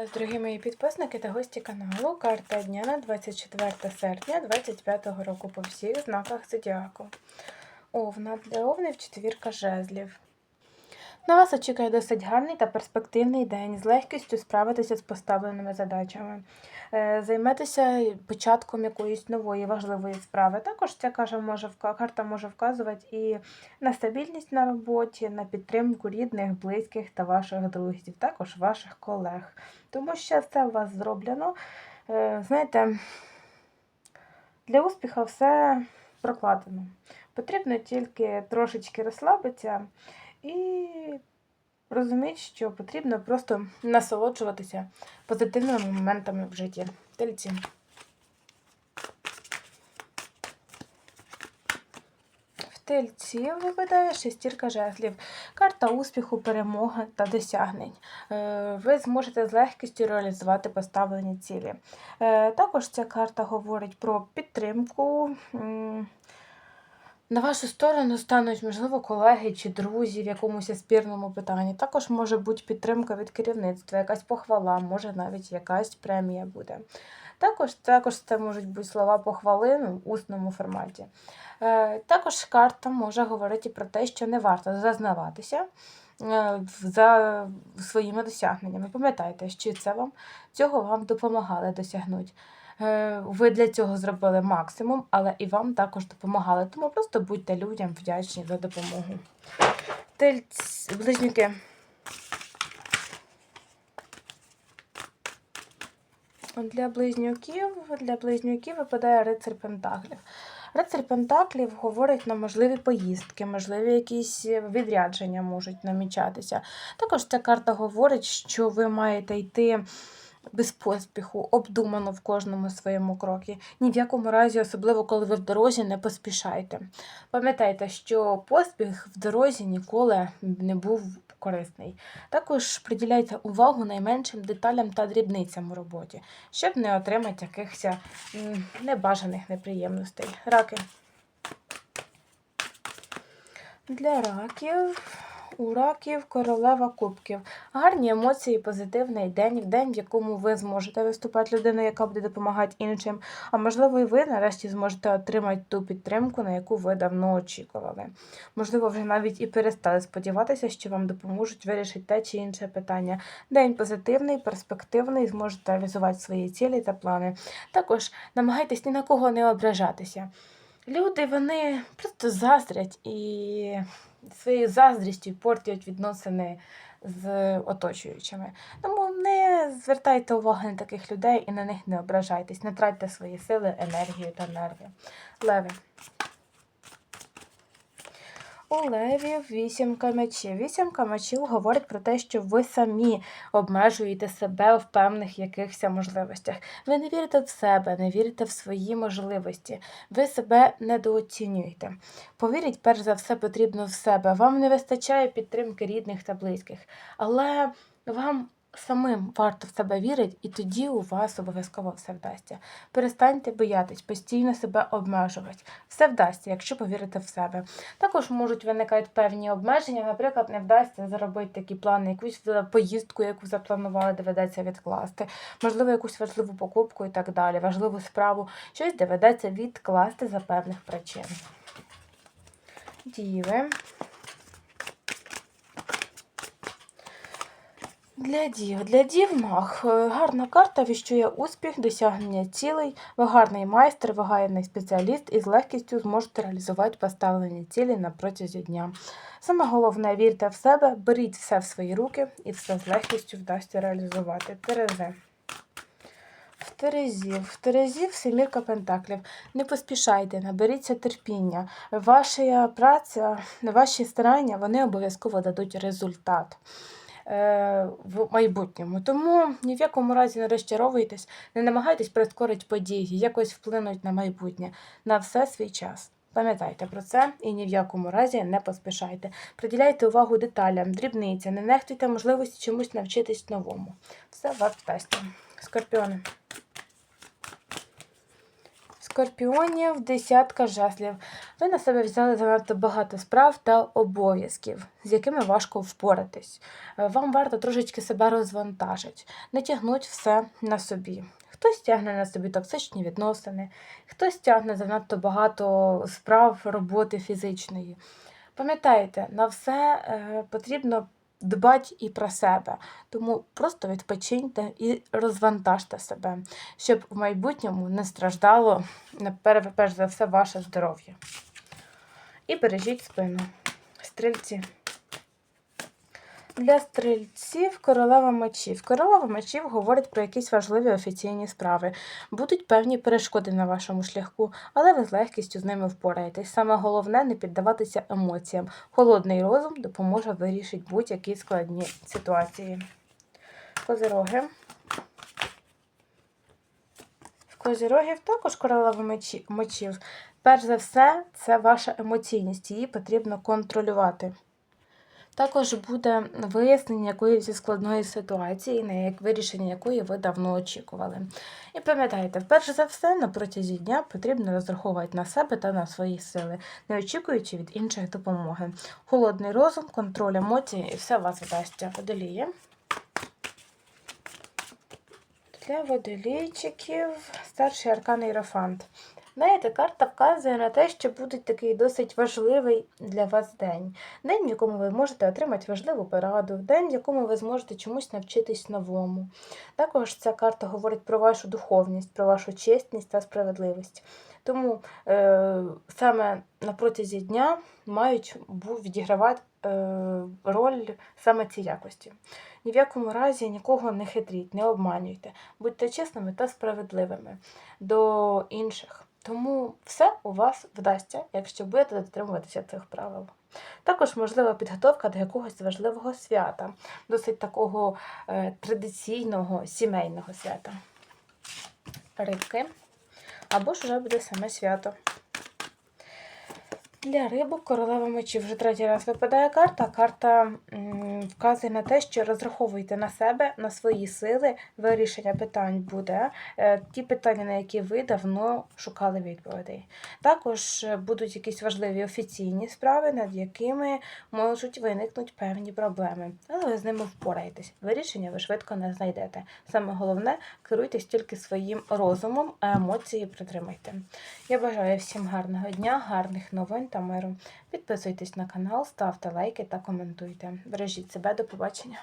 вас, дорогі мої підписники та гості каналу. Карта дня на 24 серпня 2025 року по всіх знаках зодіаку. Овна для овнів четвірка жезлів. На вас очікує досить гарний та перспективний день. З легкістю справитися з поставленими задачами. Е, Займетеся початком якоїсь нової важливої справи. Також ця каже, карта може вказувати і на стабільність на роботі, на підтримку рідних, близьких та ваших друзів, також ваших колег. Тому що все у вас зроблено. Е, Знаєте, для успіху все прокладено. Потрібно тільки трошечки розслабитися і розуміти, що потрібно просто насолоджуватися позитивними моментами в житті. Тельці. В тельці випадає шестірка жезлів. Карта успіху, перемоги та досягнень. Е, Ви зможете з легкістю реалізувати поставлені цілі. Е, Також ця карта говорить про підтримку. На вашу сторону стануть, можливо, колеги чи друзі в якомусь спірному питанні. Також може бути підтримка від керівництва, якась похвала, може навіть якась премія буде. Також, також це можуть бути слова похвали ну, в усному форматі. Е, також карта може говорити про те, що не варто зазнаватися е, за своїми досягненнями. Пам'ятайте, що це вам цього вам допомагали досягнути. Е, Ви для цього зробили максимум, але і вам також допомагали. Тому просто будьте людям вдячні за допомогу. Тельць, близнюки. Для близнюків, для близнюків випадає рицар Пентаклів. Рицар Пентаклів говорить на можливі поїздки, можливі якісь відрядження можуть намічатися. Також ця карта говорить, що ви маєте йти без поспіху, обдумано в кожному своєму крокі. Ні в якому разі, особливо коли ви в дорозі, не поспішайте. Пам'ятайте, що поспіх в дорозі ніколи не був корисний. Також приділяйте увагу найменшим деталям та дрібницям у роботі, щоб не отримати якихось небажаних неприємностей. Раки. Для раків. У раків королева кубків. Гарні емоції, позитивний день, день, в якому ви зможете виступати людиною, яка буде допомагати іншим. А можливо, і ви нарешті зможете отримати ту підтримку, на яку ви давно очікували. Можливо, вже навіть і перестали сподіватися, що вам допоможуть вирішити те чи інше питання. День позитивний, перспективний, зможете реалізувати свої цілі та плани. Також намагайтесь ні на кого не ображатися. Люди вони просто заздрять і своєю заздрістю портять відносини з оточуючими. Тому не звертайте уваги на таких людей і на них не ображайтесь, не тратьте свої сили, енергію та нерви. Леви. У левів вісімка мечів. Вісімка мечів говорить про те, що ви самі обмежуєте себе в певних якихось можливостях. Ви не вірите в себе, не вірите в свої можливості. Ви себе недооцінюєте. Повірить, перш за все, потрібно в себе. Вам не вистачає підтримки рідних та близьких, але вам самим варто в себе вірити, і тоді у вас обов'язково все вдасться. Перестаньте боятись, постійно себе обмежувати. Все вдасться, якщо повірите в себе. Також можуть виникати певні обмеження. Наприклад, не вдасться заробити такі плани, якусь поїздку, яку запланували, доведеться відкласти, можливо, якусь важливу покупку і так далі, важливу справу, щось доведеться відкласти за певних причин. Діви. Для дів. Для дів мах. Е, Гарна карта віщує успіх, досягнення цілей. Ви гарний майстер, ви гарний спеціаліст і з легкістю зможете реалізувати поставлені цілі на протязі дня. Саме головне, вірте в себе, беріть все в свої руки і все з легкістю вдасться реалізувати. Терезе. В Терезів. В Терезів семірка пентаклів. Не поспішайте, наберіться терпіння. Ваша праця, ваші старання, вони обов'язково дадуть результат в майбутньому. Тому ні в якому разі не розчаровуйтесь, не намагайтесь прискорити події, якось вплинуть на майбутнє, на все свій час. Пам'ятайте про це і ні в якому разі не поспішайте. Приділяйте увагу деталям, дрібницям, не нехтуйте можливості чомусь навчитись новому. Все вас вдасться. Скорпіони. Скорпіонів десятка жезлів. Ви на себе взяли занадто багато справ та обов'язків, з якими важко впоратись. Е, Вам варто трошечки себе розвантажити, не тягнуть все на собі. Хтось тягне на собі токсичні відносини, хтось тягне занадто багато справ роботи фізичної. Пам'ятайте, на все е, потрібно дбати і про себе. Тому просто відпочиньте і розвантажте себе, щоб в майбутньому не страждало перш за все ваше здоров'я. І бережіть спину. Стрільці. Для стрільців королева мечів. Королева мечів говорить про якісь важливі офіційні справи. Будуть певні перешкоди на вашому шляху, але ви з легкістю з ними впораєтесь. Саме головне не піддаватися емоціям. Холодний розум допоможе вирішити будь-які складні ситуації. Козироги. В козирогів також королева мечі- мечів. Перш за все, це ваша емоційність. Її потрібно контролювати. Також буде вияснення якоїсь складної ситуації, на як вирішення якої ви давно очікували. І пам'ятайте, перш за все, на протязі дня потрібно розраховувати на себе та на свої сили, не очікуючи від інших допомоги. Холодний розум, контроль емоцій і все вас вдасться. Водоліє. Для водолійчиків старший аркан Іерофант. Знаєте, карта вказує на те, що буде такий досить важливий для вас день. День, в якому ви можете отримати важливу пораду, день, в якому ви зможете чомусь навчитись новому. Також ця карта говорить про вашу духовність, про вашу чесність та справедливість. Тому е, саме на протязі дня мають відігравати е, роль саме ці якості. Ні в якому разі нікого не хитріть, не обманюйте, будьте чесними та справедливими до інших. Тому все у вас вдасться, якщо будете дотримуватися цих правил. Також можлива підготовка до якогось важливого свята, досить такого е, традиційного сімейного свята. Рибки. Або ж вже буде саме свято. Для рибок королева мечів вже третій раз випадає карта. Карта вказує на те, що розраховуйте на себе, на свої сили. Вирішення питань буде. Е, ті питання, на які ви давно шукали відповідей. Також е, будуть якісь важливі офіційні справи, над якими можуть виникнути певні проблеми. Але ви з ними впораєтесь. Вирішення ви швидко не знайдете. Саме головне керуйтесь тільки своїм розумом, а емоції притримайте. Я бажаю всім гарного дня, гарних новин та миру. Підписуйтесь на канал, ставте лайки та коментуйте. Бережіть себе, до побачення.